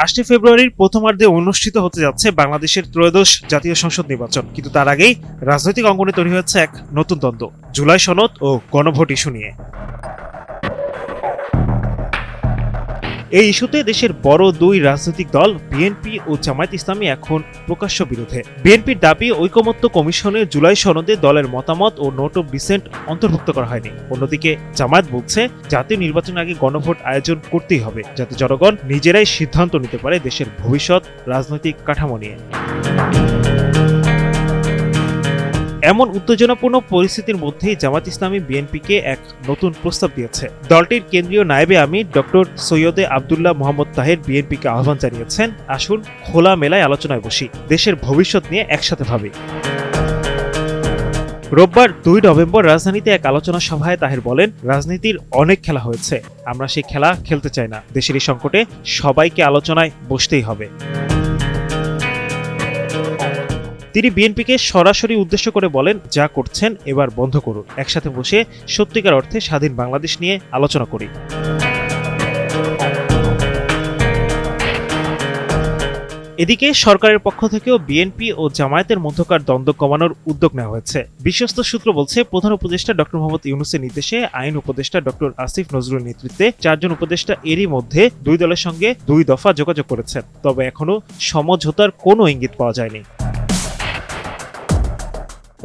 আটই ফেব্রুয়ারির প্রথমার্ধে অনুষ্ঠিত হতে যাচ্ছে বাংলাদেশের ত্রয়োদশ জাতীয় সংসদ নির্বাচন। কিন্তু তার আগেই রাজনৈতিক অঙ্গনে তৈরি হয়েছে এক নতুন দ্বন্দ্ব। জুলাই সনদ ও গণভোট ইস্যু নিয়ে। এই ইস্যুতে দেশের বড় দুই রাজনৈতিক দল, বিএনপি ও জামায়াত ইসলামী, এখন প্রকাশ্য বিরোধে। বিএনপির দাবি, ঐকমত্য কমিশনে জুলাই সনদে দলের মতামত ও নোট অফ ডিসেন্ট অন্তর্ভুক্ত করা হয়নি। অন্যদিকে, জামায়াত বলছে, জাতীয় নির্বাচনের আগে গণভোট আয়োজন করতেই হবে, যাতে জনগণ নিজেরাই সিদ্ধান্ত নিতে পারে দেশের ভবিষ্যৎ রাজনৈতিক কাঠামো নিয়ে। এমন উত্তেজনাপূর্ণ পরিস্থিতির মধ্যেই জামাত ইসলামী বিএনপিকে এক নতুন প্রস্তাব দিয়েছে। দলটির কেন্দ্রীয় নায়েবে আমি ডক্টর সৈয়দে আবদুল্লাহ মোহাম্মদ তাহের বিএনপিকে আহ্বান জানিয়েছেন। আসুন খোলা মেলায় আলোচনায় বসি। দেশের ভবিষ্যৎ নিয়ে একসাথে ভাবি। রোববার দুই নভেম্বর রাজধানীতে এক আলোচনা সভায় তাহের বলেন, রাজনীতির অনেক খেলা হয়েছে, আমরা সেই খেলা খেলতে চাই না। দেশের এই সংকটে সবাইকে আলোচনায় বসতেই হবে। তিনি বিএনপিকে সরাসরি উদ্দেশ্য করে বলেন, যা করছেন এবার বন্ধ করুন। একসাথে বসে সত্যিকার অর্থে স্বাধীন বাংলাদেশ নিয়ে আলোচনা করি। এদিকে সরকারের পক্ষ থেকেও বিএনপি ও জামায়াতের মধ্যকার দ্বন্দ্ব কমানোর উদ্যোগ নেওয়া হয়েছে। বিশ্বস্ত সূত্র বলছে, প্রধান উপদেষ্টা ডক্টর মোহাম্মদ ইউনুসের নির্দেশে আইন উপদেষ্টা ডক্টর আসিফ নজরুল নেতৃত্বে চারজন উপদেষ্টা এরই মধ্যে দুই দলের সঙ্গে দুই দফা যোগাযোগ করেছেন। তবে এখনও সমঝোতার কোনো ইঙ্গিত পাওয়া যায়নি।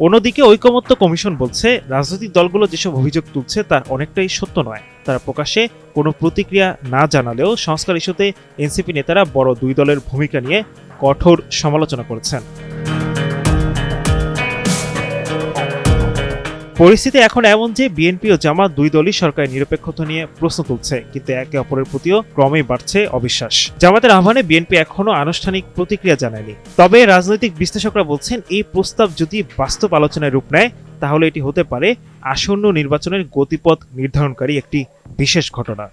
অন্যদিকে ঐকমত্য কমিশন বলছে, রাজনৈতিক দলগুলো যেসব অভিযোগ তুলছে তার অনেকটাই সত্য নয়। তারা প্রকাশে কোনো প্রতিক্রিয়া না জানালেও সংস্কার ইস্যুতে এনসিপি নেতারা বড় দুই দলের ভূমিকা নিয়ে কঠোর সমালোচনা করেছেন। পরিস্থিতি এখন এমন যে বিএনপি ও জামাত দুই দলই সরকারের নিরপেক্ষতা নিয়ে প্রশ্ন তুলছে, কিন্তু একে অপরের প্রতিও ক্রমেই বাড়ছে অবিশ্বাস। জামাতের আহ্বানে বিএনপি এখনও আনুষ্ঠানিক প্রতিক্রিয়া জানায়নি। তবে রাজনৈতিক বিশ্লেষকরা বলছেন, এই প্রস্তাব যদি বাস্তব আলোচনায় রূপ নেয়, তাহলে এটি হতে পারে আসন্ন নির্বাচনের গতিপথ নির্ধারণকারী একটি বিশেষ ঘটনা।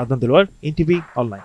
Adnan Dilwar NTV online.